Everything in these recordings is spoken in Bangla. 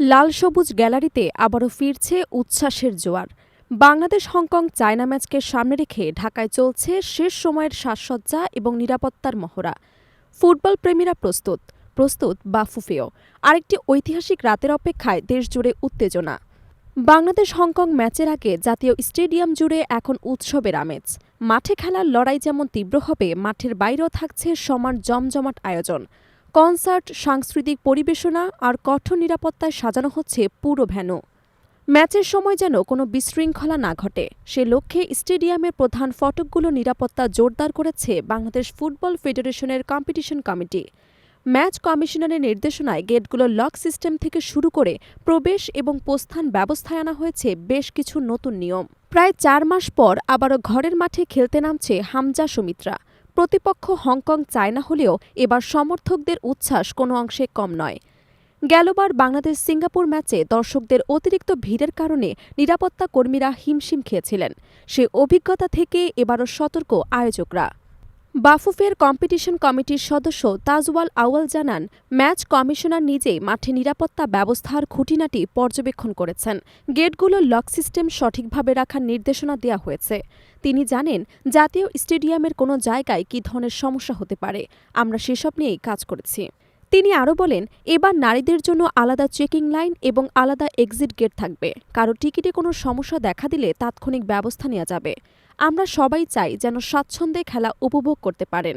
লাল সবুজ গ্যালারিতে আবারও ফিরছে উচ্ছ্বাসের জোয়ার। বাংলাদেশ, হংকং, চায়না ম্যাচকে সামনে রেখে ঢাকায় চলছে শেষ সময়ের সাজসজ্জা এবং নিরাপত্তার মহড়া। ফুটবল প্রেমীরা প্রস্তুত প্রস্তুত বাফুফেও। আরেকটি ঐতিহাসিক রাতের অপেক্ষায় দেশজুড়ে উত্তেজনা। বাংলাদেশ, হংকং ম্যাচের আগে জাতীয় স্টেডিয়াম জুড়ে এখন উৎসবের আমেজ। মাঠে খেলার লড়াই যেমন তীব্র হবে, মাঠের বাইরেও থাকছে সমান জমজমাট আয়োজন। কনসার্ট, সাংস্কৃতিক পরিবেশনা আর কঠোর নিরাপত্তায় সাজানো হচ্ছে পুরো ভ্যানু ম্যাচের সময় যেন কোনো বিশৃঙ্খলা না ঘটে, সে লক্ষ্যে স্টেডিয়ামের প্রধান ফটকগুলো নিরাপত্তা জোরদার করেছে বাংলাদেশ ফুটবল ফেডারেশনের কম্পিটিশন কমিটি। ম্যাচ কমিশনারের নির্দেশনায় গেটগুলো লক সিস্টেম থেকে শুরু করে প্রবেশ এবং প্রস্থান ব্যবস্থায় আনা হয়েছে বেশ কিছু নতুন নিয়ম। প্রায় চার মাস পর আবারও ঘরের মাঠে খেলতে নামছে হামজা সুমিত্রা। প্রতিপক্ষ হংকং চায় না হলেও এবার সমর্থকদের উচ্ছ্বাস কোনো অংশে কম নয়। গেলবার বাংলাদেশ সিঙ্গাপুর ম্যাচে দর্শকদের অতিরিক্ত ভিড়ের কারণে নিরাপত্তা কর্মীরা হিমশিম খেয়েছিলেন। সে অভিজ্ঞতা থেকে এবারও সতর্ক আয়োজকরা। বাফুফের কম্পিটিশন কমিটির সদস্য তাজওয়াল আউয়াল জানান, ম্যাচ কমিশনার নিজেই মাঠে নিরাপত্তা ব্যবস্থার খুঁটিনাটি পর্যবেক্ষণ করেছেন। গেটগুলো লক সিস্টেম সঠিকভাবে রাখার নির্দেশনা দেওয়া হয়েছে। তিনি জানেন, জাতীয় স্টেডিয়ামের কোনো জায়গায় কী ধরনের সমস্যা হতে পারে। আমরা সেসব নিয়েই কাজ করেছি। তিনি আরও বলেন, এবার নারীদের জন্য আলাদা চেকিং লাইন এবং আলাদা এক্সিট গেট থাকবে। কারও টিকিটে কোনো সমস্যা দেখা দিলে তাৎক্ষণিক ব্যবস্থা নেওয়া যাবে। আমরা সবাই চাই যেন স্বাচ্ছন্দ্যে খেলা উপভোগ করতে পারেন।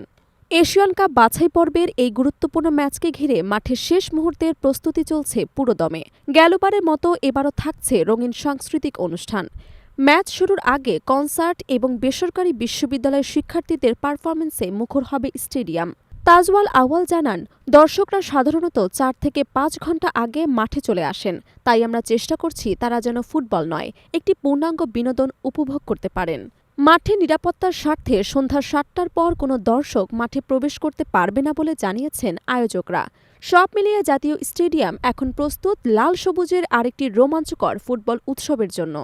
এশিয়ান কাপ বাছাই পর্বের এই গুরুত্বপূর্ণ ম্যাচকে ঘিরে মাঠের শেষ মুহূর্তের প্রস্তুতি চলছে পুরোদমে। গেলবারের মতো এবারও থাকছে রঙিন সাংস্কৃতিক অনুষ্ঠান। ম্যাচ শুরুর আগে কনসার্ট এবং বেসরকারি বিশ্ববিদ্যালয়ের শিক্ষার্থীদের পারফরমেন্সে মুখর হবে স্টেডিয়াম। তাজওয়াল আওয়াল জানান, দর্শকরা সাধারণত চার থেকে পাঁচ ঘণ্টা আগে মাঠে চলে আসেন। তাই আমরা চেষ্টা করছি তারা যেন ফুটবল নয়, একটি পূর্ণাঙ্গ বিনোদন উপভোগ করতে পারেন। মাঠে নিরাপত্তার স্বার্থে সন্ধ্যা সাতটার পর কোনো দর্শক মাঠে প্রবেশ করতে পারবে না বলে জানিয়েছেন আয়োজকরা। সব মিলিয়ে জাতীয় স্টেডিয়াম এখন প্রস্তুত লাল সবুজের আরেকটি রোমাঞ্চকর ফুটবল উৎসবের জন্য।